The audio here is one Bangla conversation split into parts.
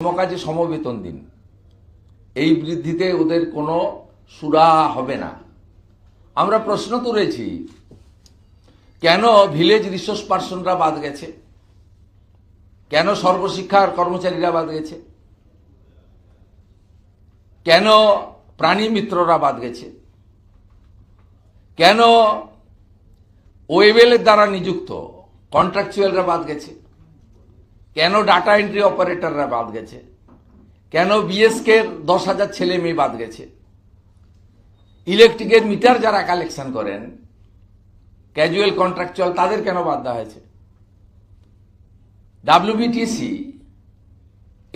কাজে সমবেতন দিন। এই বৃদ্ধিতে ওদের কোনো সুরা হবে না। আমরা প্রশ্ন তুলেছি, কেন ভিলেজ রিসোর্স পার্সনরা বাদ গেছে? কেন সর্বশিক্ষার কর্মচারীরা বাদ গেছে? কেন প্রাণী মিত্ররা বাদ গেছে? কেন ওয়েবেলের দ্বারা নিযুক্ত কন্ট্রাকচুয়ালরা বাদ গেছে? কেন ডাটা এন্ট্রি অপারেটররা বাদ গেছে? কেন বিএসকে দশ হাজার ছেলে মেয়ে বাদ গেছে? ইলেকট্রিকের মিটার যারা কালেকশন করেন ক্যাজুয়াল কন্ট্রাকচুয়াল তাদের কেন বাদ দেওয়া হয়েছে? ডাব্লিউবিটিসি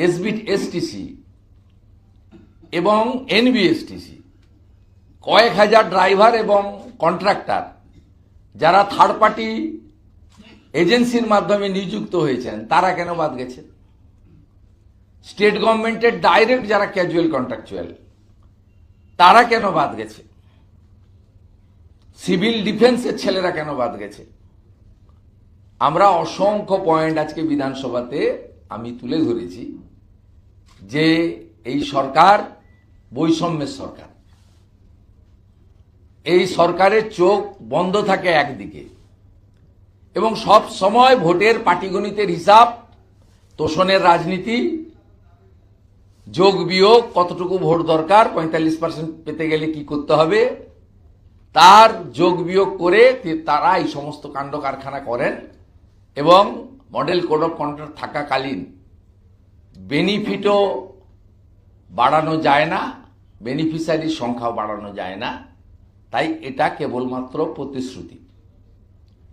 এসবি এসটিসি এবং এনবিএসটিসি কয়েক হাজার ড্রাইভার এবং কন্ট্রাক্টর যারা থার্ড পার্টি এজেন্সির মাধ্যমে নিযুক্ত হয়েছেন, তারা কেন বাদ গেছে? স্টেট গভর্নমেন্টের ডাইরেক্ট যারা ক্যাজুয়াল কন্ট্রাকচুয়াল, তারা কেন বাদ গেছে? সিভিল ডিফেন্সের ছেলেরা কেন বাদ গেছে? আমরা অসংখ্য পয়েন্ট আজকে বিধানসভাতে আমি তুলে ধরেছি যে এই সরকার বৈষম্যের সরকার। এই সরকারের চোখ বন্ধ থাকে একদিকে এবং সব সময় ভোটের পাটিগণিতের হিসাব, তোষণের রাজনীতি, যোগ বিয়োগ, কতটুকু ভোট দরকার, পঁয়তাল্লিশ পার্সেন্ট পেতে গেলে কি করতে হবে, তার যোগ বিয়োগ করে তারা এই সমস্ত কাণ্ড কারখানা করেন এবং মডেল কোড অফ কন্ডাক্ট থাকাকালীন বেনিফিটও বাড়ানো যায় না বেনিফিশিয়ারির সংখ্যাও বাড়ানো যায় না, তাই এটা কেবলমাত্র প্রতিশ্রুতি।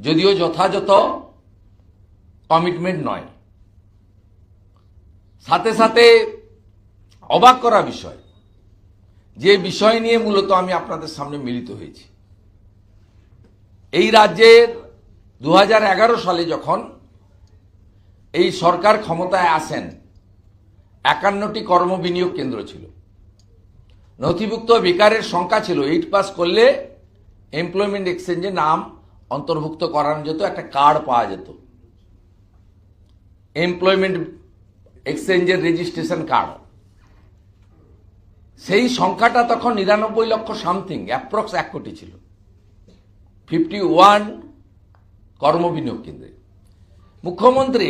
যদিও যথাযথ কমিটমেন্ট নয়। সাথে সাথে অবাক করা বিষয়, যে বিষয় নিয়ে মূলত আমি আপনাদের সামনে মিলিত হয়েছি। এই রাজ্যের দু হাজার এগারো সালে যখন এই সরকার ক্ষমতায় আসেন, একান্নটি কর্মবিনিয়োগ কেন্দ্র ছিল। নথিভুক্ত বেকারের সংখ্যা ছিল এইট পাস করলে এমপ্লয়মেন্ট এক্সচেঞ্জে নাম অন্তর্ভুক্ত করানো যেত, একটা কার্ড পাওয়া যেত। এমপ্লয়মেন্ট এক্সচেঞ্জের রেজিস্ট্রেশন কার্ড সেই সংখ্যাটা তখন নিরানব্বই লক্ষ সামথিং অ্যাপ্রক্স এক কোটি ছিল। ফিফটি ওয়ান কর্মবিনিয়োগ কেন্দ্রে। মুখ্যমন্ত্রী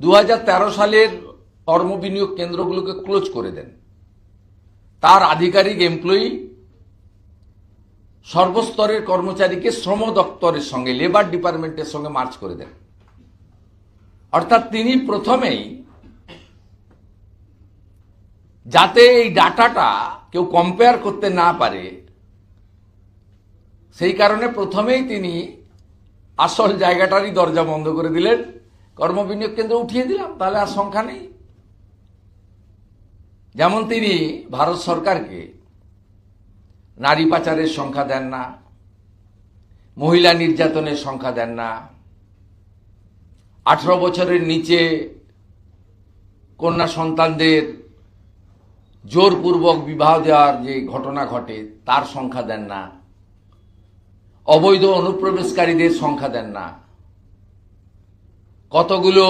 দু হাজার তেরো সালের কর্মবিনিয়োগ কেন্দ্রগুলোকে ক্লোজ করে দেন। তার আধিকারিক এমপ্লয়ি সর্বস্তরের কর্মচারীকে শ্রম দপ্তরের সঙ্গে লেবার ডিপার্টমেন্টের সঙ্গে মার্চ করে দেন। অর্থাৎ তিনি প্রথমেই যাতে এই ডাটাটা কেউ কম্পেয়ার করতে না পারে, সেই কারণে প্রথমেই তিনি আসল জায়গাটারই দরজা বন্ধ করে দিলেন, কর্মবিনিয়োগ কেন্দ্র উঠিয়ে দিলাম, তাহলে আর সংখ্যা নেই। যেমন তিনি ভারত সরকারকে নারী পাচারের সংখ্যা দেন না, মহিলা নির্যাতনের সংখ্যা দেন না। আঠারো বছরের নিচে কন্যা সন্তানদের জোরপূর্বক বিবাহ দেওয়ার যে ঘটনা ঘটে, তার সংখ্যা দেন না। অবৈধ অনুপ্রবেশকারীদের সংখ্যা দেন না। কতগুলো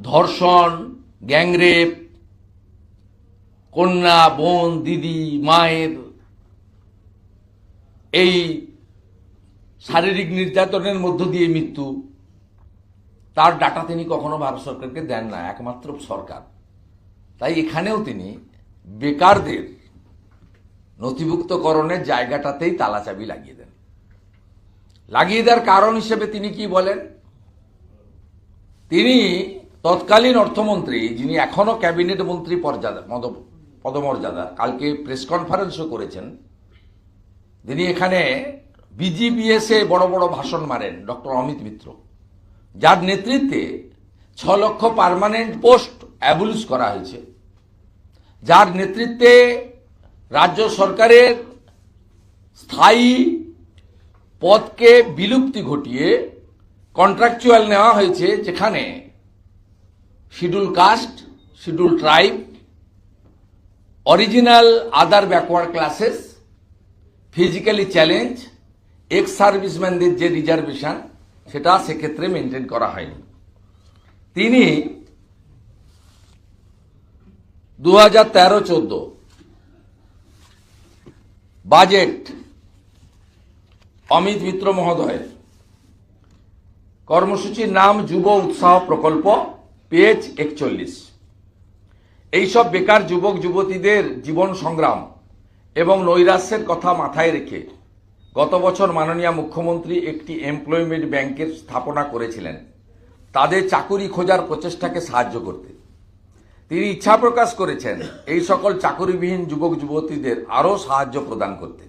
ধর্ষণ, গ্যাংরেপ, কন্যা, বোন, দিদি, মায়ের এই শারীরিক নির্যাতনের মধ্য দিয়ে মৃত্যু, তার ডাটা তিনি কখনো ভারত সরকারকে দেন না, একমাত্র সরকার। তাই এখানেও তিনি বেকারদের নথিভুক্তকরণের জায়গাটাতেই তালাচাবি লাগিয়ে দেন। লাগিয়ে দেওয়ার কারণ হিসেবে তিনি কি বলেন? তিনি তৎকালীন অর্থমন্ত্রী, যিনি এখনও ক্যাবিনেট মন্ত্রী পর্যাদা পদমর্যাদা, কালকে প্রেস কনফারেন্সও করেছেন। তিনি এখানে বিজিবিএসে বড় বড় ভাষণ মারেন, ডক্টর অমিত মিত্র। যার নেতৃত্বে ছ লক্ষ পার্মানেন্ট পোস্ট অ্যাবুলিশ করা হয়েছে। যার নেতৃত্বে রাজ্য সরকারের স্থায়ী পদকে বিলুপ্তি ঘটিয়ে কন্ট্রাকচুয়াল নেওয়া হয়েছে, যেখানে schedule caste schedule tribe original other backward classes physically challenge ex সার্ভিসম্যানদের যে রিজার্ভেশন সেটা সেক্ষেত্রে মেনটেন করা হয়নি। তিনি দু হাজার তেরো চোদ্দ বাজেট অমিত মিত্র মহোদয়ের কর্মসূচির নাম যুব উৎসাহ প্রকল্প পেজ একচল্লিশ। এইসব বেকার যুবক, যুবতীদের জীবন সংগ্রাম এবং নৈরাশ্যের কথা মাথায় রেখে গত বছর মাননীয় মুখ্যমন্ত্রী একটি এমপ্লয়মেন্ট ব্যাংকের স্থাপনা করেছিলেন। তাদের চাকুরি খোঁজার প্রচেষ্টাকে সাহায্য করতে। তিনি ইচ্ছা প্রকাশ করেছেন এই সকল চাকুরিবিহীন যুবক যুবতীদের আরও সাহায্য প্রদান করতে।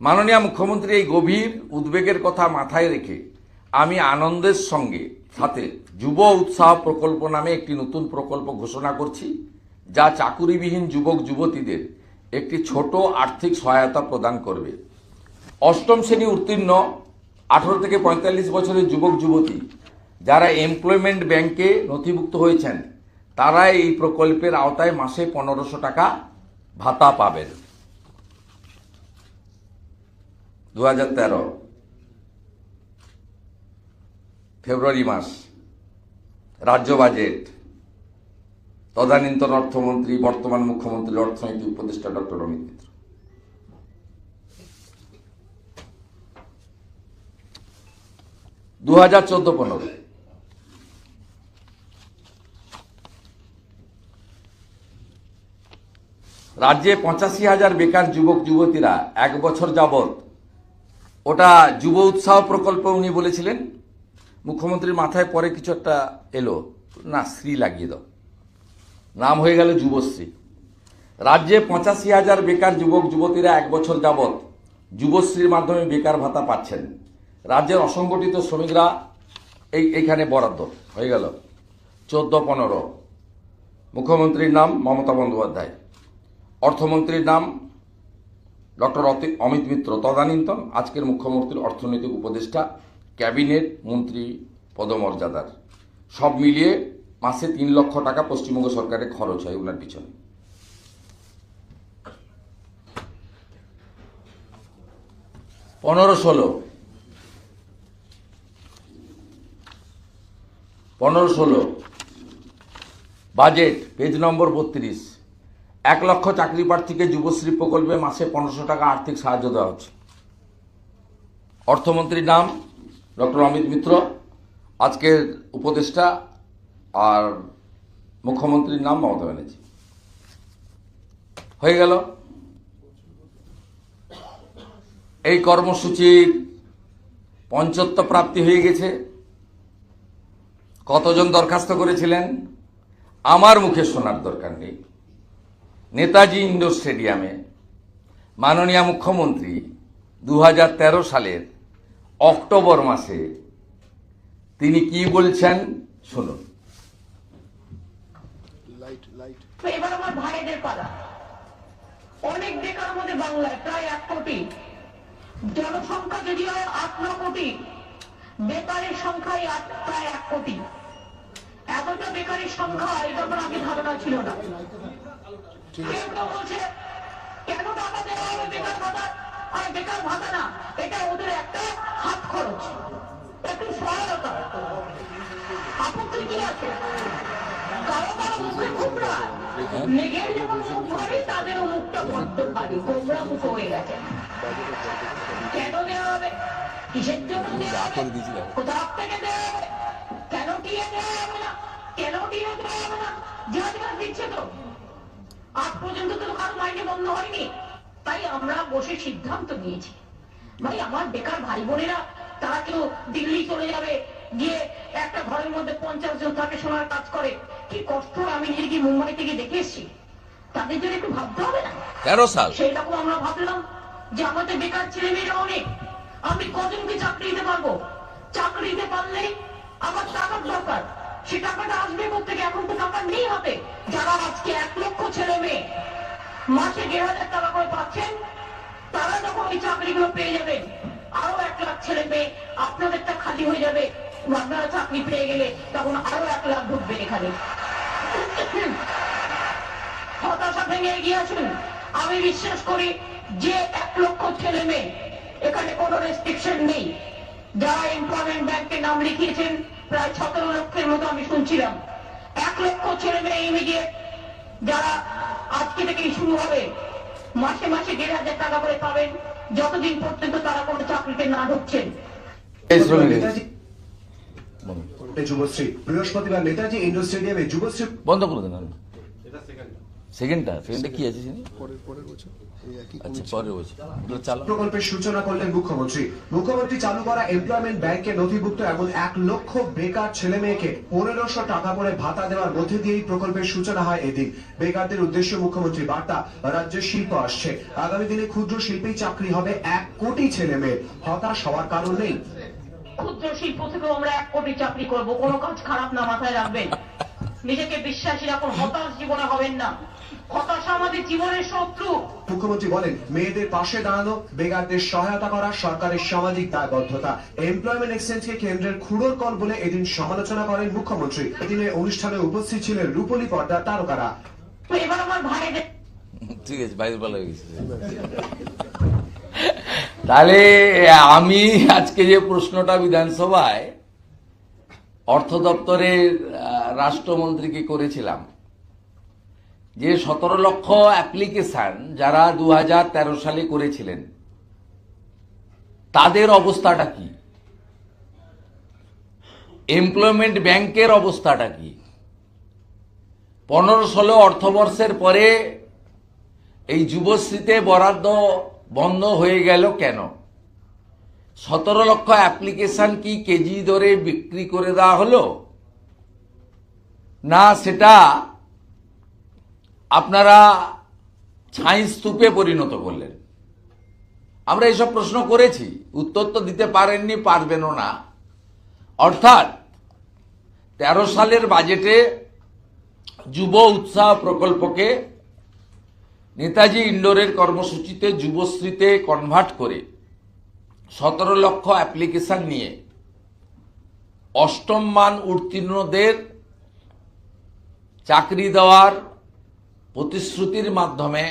মাননীয় মুখ্যমন্ত্রী এই গভীর উদ্বেগের কথা মাথায় রেখে আমি আনন্দের সঙ্গে সাথে যুব উৎসাহ প্রকল্প নামে একটি নতুন প্রকল্প ঘোষণা করছি, যা চাকুরিবিহীন যুবক যুবতীদের একটি ছোট আর্থিক সহায়তা প্রদান করবে। অষ্টম শ্রেণি উত্তীর্ণ আঠারো থেকে পঁয়তাল্লিশ বছরের যুবক, যুবতী যারা এমপ্লয়মেন্ট ব্যাংকে নথিভুক্ত হয়েছেন তারা এই প্রকল্পের আওতায় মাসে পনেরোশো টাকা ভাতা পাবেন। দু হাজার তেরো ফেব্রুয়ারি মাস, রাজ্য বাজেট তদানীন্তন অর্থমন্ত্রী, বর্তমান মুখ্যমন্ত্রীর অর্থনৈতিক উপদেষ্টা ডক্টর অমিত মিত্র। দু হাজার চোদ্দ পনেরো। রাজ্যে পঁচাশি হাজার বেকার যুবক, যুবতীরা এক বছর যাবৎ ওটা যুব উৎসাহ প্রকল্প উনি বলেছিলেন। মুখ্যমন্ত্রীর মাথায় পরে কিছু একটা এলো। না শ্রী লাগিয়ে দাও। নাম হয়ে গেল যুবশ্রী। রাজ্যে পঁচাশি হাজার বেকার যুবক, যুবতীরা এক বছর যাবৎ যুবশ্রীর মাধ্যমে বেকার ভাতা পাচ্ছেন। রাজ্যের অসংগঠিত শ্রমিকরা এই এখানে বরাদ্দ। হয়ে গেল চোদ্দ, পনেরো। মুখ্যমন্ত্রীর নাম মমতা বন্দ্যোপাধ্যায়। অর্থমন্ত্রীর নাম ডক্টর অমিত মিত্র। তদানীন্তন আজকের মুখ্যমন্ত্রীর অর্থনৈতিক উপদেষ্টা, ক্যাবিনেট মন্ত্রী পদমর্যাদার। সব মিলিয়ে মাসে তিন লক্ষ টাকা পশ্চিমবঙ্গ সরকারের খরচ হয় ওনার পিছনে। পনেরো ষোলো। পনেরো ষোলো। বাজেট, পেজ নম্বর বত্রিশ। এক লক্ষ চাকরি প্রার্থীকে যুবশ্রী প্রকল্পে মাসে পনেরোশো টাকা আর্থিক সাহায্য দেওয়া হচ্ছে। অর্থমন্ত্রীর নাম ডক্টর অমিত মিত্র। আজকের উপদেষ্টা আর মুখ্যমন্ত্রীর নাম মমতা ব্যানার্জি। হয়ে গেল? এই কর্মসূচির পঞ্চত্ব প্রাপ্তি হয়ে গেছে। কতজন দরখাস্ত করেছিলেন? আমার মুখে শোনার দরকার নেই। নেতাজি ইন্ডোর স্টেডিয়ামে মাননীয় মুখ্যমন্ত্রী দু হাজার তেরো সালের অক্টোবর মাসে তিনি কি বলছেন? শুনুন। তো এবার আমার ভাইদের পালা। অনেক বেকার আমাদের বাংলায় প্রায় এক কোটি। জনসংখ্যা যদি হয় আট ন কোটি বেকারের সংখ্যাই প্রায় এক কোটি। এতটা বেকারের সংখ্যা এটা আমার আগে ধারণা ছিল না। বলছে কেন টাকা দেওয়া হবে বেকার ভাতা? আর বেকার ভাতা না এটা ওদের একটা হাত খরচ। একটু সহায়তা। আপত্তি কি আছে? কারও কারও মুখে যেমন মুখ আজ পর্যন্ত তো কারও মাইনে বন্ধ হয়নি তাই আমরা বসে সিদ্ধান্ত নিয়েছি ভাই আমার বেকার ভাই বোনেরা তারা কেউ দিল্লি চলে যাবে গিয়ে একটা ঘরের মধ্যে পঞ্চাশ জন থাকে শোনার কাজ করে। কি কষ্ট আমি নিজে গিয়ে মুম্বাই থেকে দেখে এসেছি। তাদের জন্য একটু ভাবতে হবে না? তেরো সাল সেই রকম আমরা ভাবলাম যে আমাদের বেকার ছেলে মেয়েরা অনেক। আমি কজনকে চাকরি দিতে পারব? চাকরি দিতে পারলে আমার টাকার দরকার। সে টাকাটা আসবে থেকে এখন তো টাকা নেই হাতে। যারা আজকে এক লক্ষ ছেলে মেয়ে মাসে দেড় হাজার টাকা করে পাচ্ছেন তারা যখন ওই চাকরিগুলো পেয়ে যাবেন আরও এক লাখ ছেলে মেয়ে আপনাদেরটা খালি হয়ে যাবে। আপনারা চাকরি পেয়ে গেলে তখন আরও এক লাখ ঢুকবে এখানে হতাশা ভেঙে এগিয়ে আসুন আমি বিশ্বাস করি যে এক লক্ষ ছেলে মেয়ে, এখানে কোনো রেস্ট্রিকশন নেই। যারা এমপ্লয়মেন্ট ব্যাংকে নাম লিখিয়েছেন, প্রায় সতেরো লক্ষের মতো আমি শুনছিলাম। এক লক্ষ ছেলে মেয়ে ইমিডিয়েট যারা আজকে থেকেই শুরু হবে, মাসে মাসে দেড় হাজার টাকা করে পাবেন। যতদিন পর্যন্ত তারা কোনো চাকরিতে না ঢুকছেন। যুবশ্রী বৃহস্পতিবার নেতাজি ইন্ডোর স্টেডিয়ামে যুবশ্রী বন্ধ করে দেন সেকেন্ডটা? সেকেন্ডটা কি আছে পরের বছর। আচ্ছা পরে বলছি ওগুলো চালা প্রকল্পের সূচনা করলেন মুখ্যমন্ত্রী। মুখ্যমন্ত্রী চালু করা এমপ্লয়মেন্ট ব্যাংকে নথিভুক্ত এমন এক লক্ষ বেকার ছেলে মেয়েকে পনেরোশো টাকা করে ভাতা দেওয়ার মধ্যে দিয়েই প্রকল্পের সূচনা হয় এদিন। বেকারদের উদ্দেশ্যে মুখ্যমন্ত্রী বার্তা রাজ্যের শিল্প আসছে। আগামী দিনে ক্ষুদ্র শিল্পেই চাকরি হবে এক কোটি ছেলে মেয়ে। হতাশ হওয়ার কারণ নেই। ক্ষুদ্র শিল্প থেকেও আমরা এক কোটি চাকরি করব। কোনো কাজ খারাপ না মাথায় রাখবেন। নিজেকে বিশ্বাসী রাখুন হতাশ জীবনে হবেন না। হতাশা আমাদের জীবনের শত্রু। মুখ্যমন্ত্রী বলেন মেয়েদের পাশে দাঁড়ানো বেকারদের সহায়তা করা সরকারের সামাজিক দায়বদ্ধতা। এমপ্লয়মেন্ট এক্সচেঞ্জকে কেন্দ্রের খুঁড়োর কল বলে এদিন সমালোচনা করেন মুখ্যমন্ত্রী। এদিনে অনুষ্ঠানে উপস্থিত ছিলেন রূপলী পর্দার তারকারা। এবার আমার ভাইদের ঠিক আছে হয়ে গেছে। তাহলে, আমি আজকে যে প্রশ্নটা বিধানসভায় অর্থ দপ্তরের রাষ্ট্রমন্ত্রীকে করেছিলাম, যে সতেরো লক্ষ অ্যাপ্লিকেশন যারা দু হাজার তেরো সালে করেছিলেন, তাদের অবস্থাটা কি? এমপ্লয়মেন্ট ব্যাংকের অবস্থাটা কি? পনেরো ষোলো অর্থবর্ষের পরে এই যুবশ্রীতে বরাদ্দ বন্ধ হয়ে গেল কেন? সতেরো লক্ষ অ্যাপ্লিকেশন কি কেজি দরে বিক্রি করে দেওয়া হলো? না, সেটা আপনারা ছাই স্তূপে পরিণত করলেন। আমরা এসব প্রশ্ন করেছি, উত্তর তো দিতে পারেননি, পারবেনও না। অর্থাৎ, তেরো সালের বাজেটে যুব উৎসাহ প্রকল্পকে নেতাজি ইন্ডোরের কর্মসূচিতে যুবশ্রীতে কনভার্ট করে সতেরো লক্ষ অ্যাপ্লিকেশন নিয়ে অষ্টম মান উত্তীর্ণদের চাকরি দেওয়ার প্রতিশ্রুতির মাধ্যমে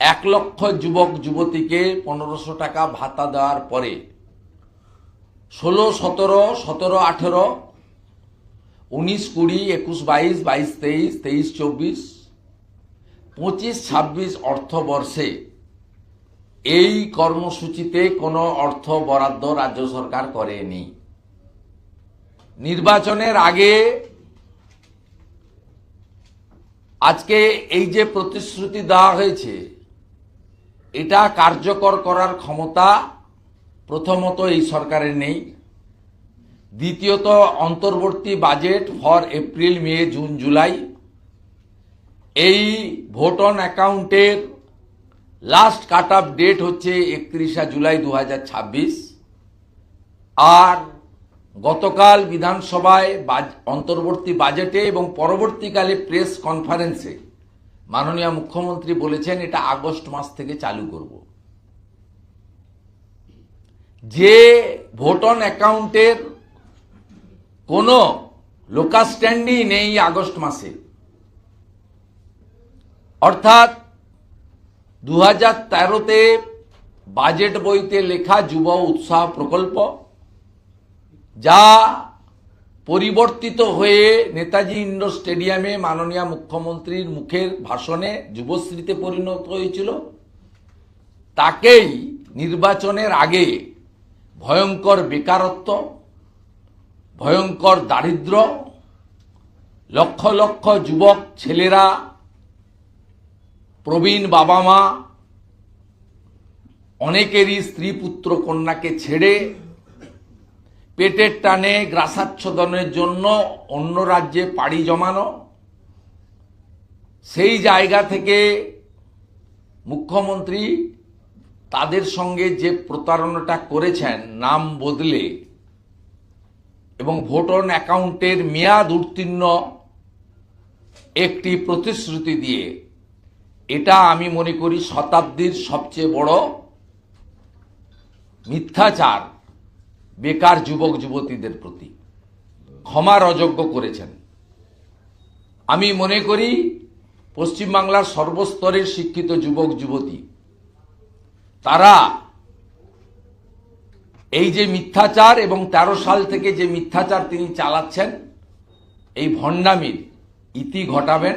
এক লক্ষ যুবক যুবতীকে পনেরোশো টাকা ভাতা দেওয়ার পরে ষোলো, সতেরো সতেরো, আঠেরো, উনিশ, কুড়ি, একুশ, বাইশ বাইশ, তেইশ তেইশ, চব্বিশ পঁচিশ ছাব্বিশ অর্থবর্ষে এই কর্মসূচিতে কোনো অর্থ বরাদ্দ রাজ্য সরকার করেনি। নির্বাচনের আগে আজকে এই যে প্রতিশ্রুতি দেওয়া হয়েছে, এটা কার্যকর করার ক্ষমতা প্রথমত এই সরকারের নেই। দ্বিতীয়ত, অন্তর্বর্তী budget for April, May, June, July এই ভোট অন অ্যাকাউন্টের লাস্ট কাট অফ ডেট হচ্ছে একত্রিশা জুলাই দু হাজার ছাব্বিশ। আর গতকাল বিধানসভায় অন্তর্বর্তী বাজেটে এবং পরবর্তীকালে প্রেস কনফারেন্সে মাননীয় মুখ্যমন্ত্রী বলেছেন এটা আগস্ট মাস থেকে চালু করব। যে ভোট অন অ্যাকাউন্টের কোনো লোকাল স্ট্যান্ডই নেই আগস্ট মাসে। অর্থাৎ দু হাজার তেরোতে বাজেট বইতে লেখা যুব উৎসাহ প্রকল্প, যা পরিবর্তিত হয়ে নেতাজি ইন্ডোর স্টেডিয়ামে মাননীয় মুখ্যমন্ত্রীর মুখের ভাষণে যুবশ্রীতে পরিণত হয়েছিল। তাকেই নির্বাচনের আগে ভয়ঙ্কর বেকারত্ব, ভয়ঙ্কর দারিদ্র, লক্ষ লক্ষ যুবক ছেলেরা প্রবীণ বাবা মা, অনেকেরই স্ত্রী পুত্র কন্যাকে ছেড়ে পেটের টানে গ্রাসাচ্ছদনের জন্য অন্য রাজ্যে পাড়ি জমানো, সেই জায়গা থেকে মুখ্যমন্ত্রী তাদের সঙ্গে যে প্রতারণাটা করেছেন নাম বদলে এবং ভোট অন অ্যাকাউন্টের মেয়াদ উত্তীর্ণ একটি প্রতিশ্রুতি দিয়ে এটা আমি মনে করি শতাব্দীর সবচেয়ে বড় মিথ্যাচার বেকার যুবক যুবতীদের প্রতি। ক্ষমার অযোগ্য করেছেন। আমি মনে করি পশ্চিমবাংলার সর্বস্তরের শিক্ষিত যুবক যুবতী, তারা এই যে মিথ্যাচার এবং ১৩ সাল থেকে যে মিথ্যাচার তিনি চালাচ্ছেন, এই ভণ্ডামির ইতি ঘটাবেন।